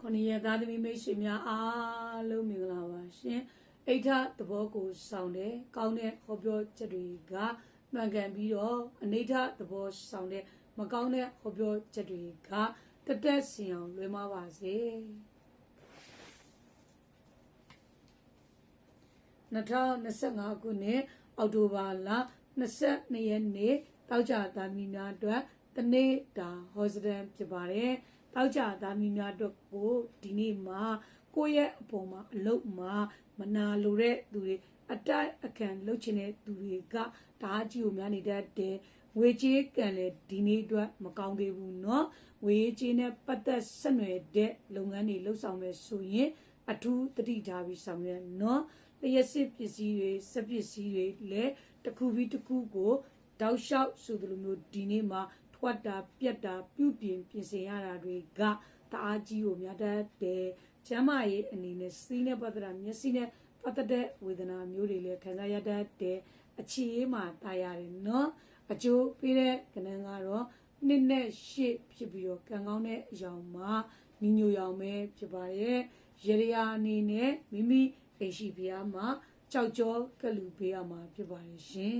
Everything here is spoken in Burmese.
ခொနည်းရသားသမီးမိတ်ဆွေများအားလုံးမင်္ဂလာပါရှင်အိဋ္ဌသဘောကိုဆောင်တဲ့ကောင်းတဲ့ဟောပြောချက်တွေကမှန်ကန်ပြီးတော့အနိဋ္ဌသဘောဆောင်တဲ့မကောင်းတဲ့ဟောပြောချက်တွေကတက်တက်စင်အောင်လွှဲမပါစေ2025ခုနှစ်အောက်တိုဘာလ22ရက်နေ့တောက်ကြသားမီများအတွက်တနေ့တာဟောစတန်ဖြစ်ပါတယ်။ တောက်ကြသားမီများအတွက်ကိုဒီနေ့မှာကိုယ့်ရဲ့အပေါ်မှာအလုတ်မှာမနာလိုတဲ့သူတွေအတိုက်အခံလှုပ်ချင်တဲ့သူတွေကဓာကြီးကိုများနေတတ်တယ်။ဝေချေးကံလည်းဒီနေ့အတွက်မကောင်းသေးဘူးเนาะ။ဝေချေးနဲ့ပတ်သက်ဆက်နွယ်တဲ့လုပ်ငန်းတွေလှုပ်ဆောင်မယ်ဆိုရင်အထူးတတိထားပြီးဆောင်ရွက်เนาะ။လျှက်စစ်ပစ္စည်းတွေစက်ပစ္စည်းတွေလည်းတစ်ခုပြီးတစ်ခုကိုတောက်လျှောက်ဆိုသလိုမျိုးဒီနေ့မှာ ထွက်တာပြက်တာပြုပြင်ပြင်ဆင်ရတာတွေကတအားကြီးကိုများတတ်တယ်ကျမ်းမာရေးအနေနဲ့စီးနဲ့ပတ်သက်တာမျက်စိနဲ့ပတ်သက်တဲ့ဝေဒနာမျိုးတွေလည်းခံစားရတတ်တယ်အခြေအေးမှာတာရတယ်နော်အကျိုးပေးတဲ့ကဏ္ဍကတော့နှစ်နဲ့ရှစ်ဖြစ်ပြီးတော့ကံကောင်းတဲ့အယောင်မှာညီညိုရောင်ပဲဖြစ်ပါတယ်ရေရရာအနေနဲ့မိမိအိမ်ရှိဖျားမှာကြောက်ကြောကလူပေးရမှာဖြစ်ပါတယ်ရှင်